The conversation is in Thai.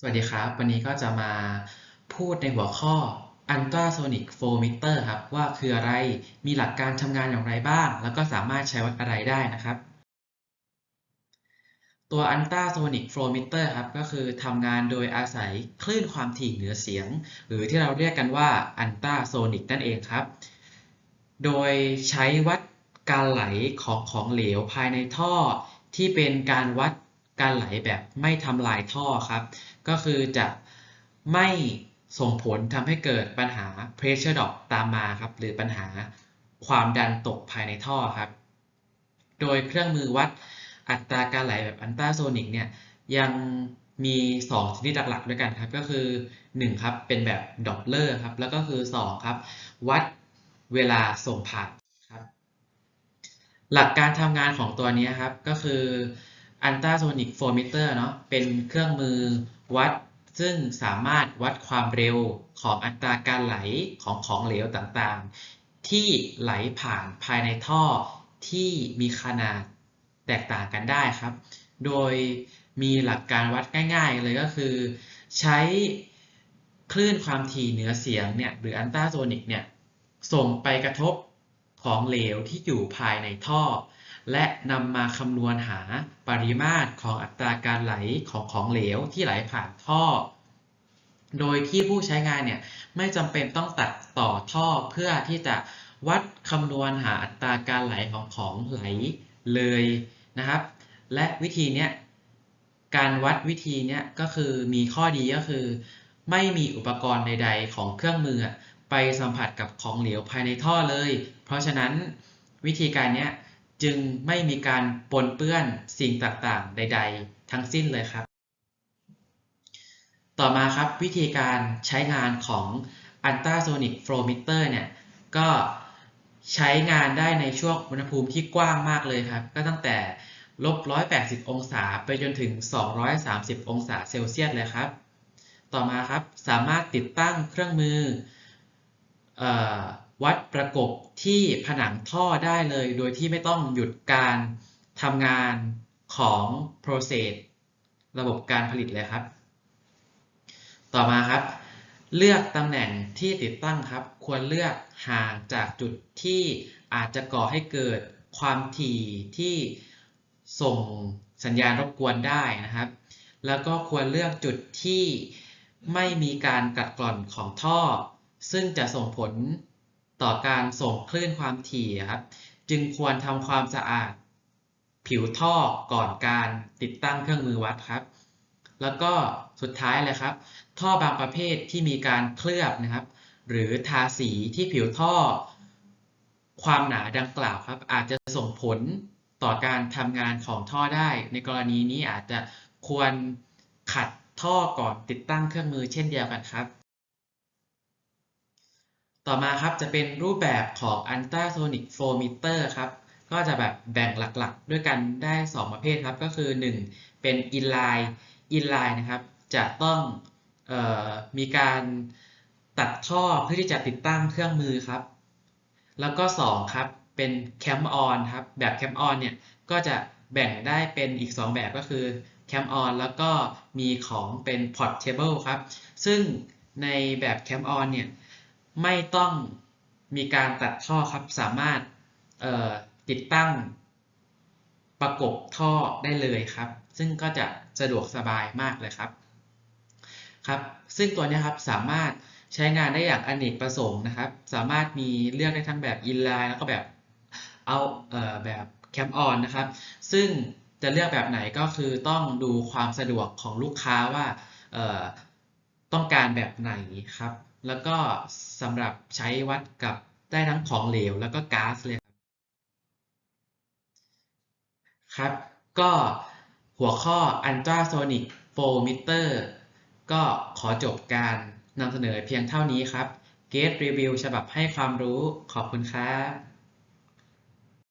สวัสดีครับ วันนี้ก็จะมาพูดในหัวข้อ ultrasonic flow meter ครับ ว่าคืออะไรมีหลักการทำงานอย่างไรบ้าง แล้วก็สามารถใช้วัดอะไรได้นะครับ ตัว ultrasonic flow meter ครับก็คือทำงานโดยอาศัยคลื่นความถี่เหนือเสียง หรือที่เราเรียกกันว่า ultrasonic นั่นเองครับ โดยใช้วัดการไหลของของเหลวภายในท่อที่เป็นการวัด การไหลแบบไม่ทำลายท่อครับ ก็คือจะไม่ส่งผลทำให้เกิดปัญหา pressure drop ตามมาครับ หรือปัญหาความดันตกภายในท่อครับ โดยเครื่องมือวัดอัตราการไหลแบบอันตราโซนิกเนี่ยยังมี 2 ชนิดหลักๆด้วยกันครับ ก็คือ 1 ครับ เป็นแบบดอปเลอร์ครับ แล้วก็คือ 2 ครับ วัดเวลาส่งผ่านครับ หลักการทำงานของตัวนี้ครับ ก็คือ ultrasonic flow meter เนาะเป็นเครื่องมือวัด ซึ่งสามารถวัดความเร็วของอัตราการไหลของของเหลวต่างๆ ที่ไหลผ่านภายในท่อที่มีขนาดแตกต่างกันได้ครับ โดยมีหลักการวัดง่าย ๆ เลยก็คือ ใช้คลื่นความถี่เหนือเสียงเนี่ยหรืออันตราโซนิกเนี่ยส่งไปกระทบของเหลวที่อยู่ภายในท่อ และนำมาคำนวณหาปริมาตรของอัตราการไหลของของเหลวที่ไหลผ่านท่อ โดยที่ผู้ใช้งานเนี่ยไม่จำเป็นต้องตัดต่อท่อเพื่อที่จะวัดคำนวณหาอัตราการไหลของของไหลเลยนะครับ และวิธีเนี้ยการวัดวิธีเนี้ยก็คือมีข้อดีก็คือ ไม่มีอุปกรณ์ใด ๆ ของเครื่องมือไปสัมผัสกับของเหลวภายในท่อเลย เพราะฉะนั้นวิธีการเนี้ย จึงไม่มีการปนเปื้อนสิ่งต่างๆ ใด ๆ ทั้งสิ้นเลยครับ ต่อมาครับวิธีการใช้งานของ ultrasonic flow meter เนี่ยก็ใช้งานได้ในช่วงอุณหภูมิที่กว้างมากเลยครับ ก็ตั้งแต่ลบ 180 องศาไปจนถึง 230 องศาเซลเซียสเลยครับ ต่อมาครับสามารถติดตั้งเครื่องมืออ วัดประกบที่ผนังท่อได้เลย โดยที่ไม่ต้องหยุดการทำงานของ process ระบบการผลิตเลยครับ ต่อมาครับ เลือกตำแหน่งที่ติดตั้งครับ ควรเลือกห่างจากจุดที่อาจจะก่อให้เกิดความถี่ที่ส่งสัญญาณรบกวนได้นะครับ แล้วก็ควรเลือกจุดที่ไม่มีการกัดกร่อนของท่อ ซึ่งจะส่งผล ต่อการส่งคลื่นความถี่ครับ จึงควรทำความสะอาด ผิวท่อก่อนการติดตั้งเครื่องมือวัดครับ แล้วก็สุดท้ายเลยครับ ท่อบางประเภทที่มีการเคลือบนะครับ หรือทาสีที่ผิวท่อ ความหนาดังกล่าวครับ อาจจะส่งผลต่อการทำงานของท่อได้ ในกรณีนี้อาจจะควรขัดท่อก่อนติดตั้งเครื่องมือเช่นเดียวกันครับ ต่อมาครับจะเป็นรูปแบบของ ultrasonic flow meter ครับ ก็จะแบบแบ่งหลักๆ ด้วยกันได้ 2 ประเภทครับก็คือ 1 เป็น inline inline นะครับ จะต้องออมีการตัดท่อเพื่อที่จะติดตั้งเครื่องมือครับ แล้วก็ 2 ครับ เป็น cam on ครับ แบบ cam on เนี่ยก็จะแบ่งได้เป็นอีก 2 แบบก็คือ cam on แล้วก็มีของเป็น portable ครับ ซึ่งในแบบ cam on เนี่ย ไม่ต้องมีการตัดท่อครับ สามารถติดตั้งประกบท่อได้เลยครับ ซึ่งก็จะสะดวกสบายมากเลยครับครับ ซึ่งตัวนี้ครับสามารถใช้งานได้อย่างอเนกประสงค์นะครับ สามารถมีเลือกได้ทั้งแบบ inline แล้วก็แบบเอาเอ่อแบบ cam on นะครับ ซึ่งจะเลือกแบบไหนก็คือต้องดูความสะดวกของลูกค้าว่าต้องการแบบไหนครับ แล้วก็สำหรับใช้วัดกับได้ทั้งของเหลวแล้วก็ก๊าซเลยครับครับ ก็หัวข้อ ultrasonic flow meter ก็ขอจบการนำเสนอเพียงเท่านี้ครับ เกทรีวิวฉบับให้ความรู้ขอบคุณครับ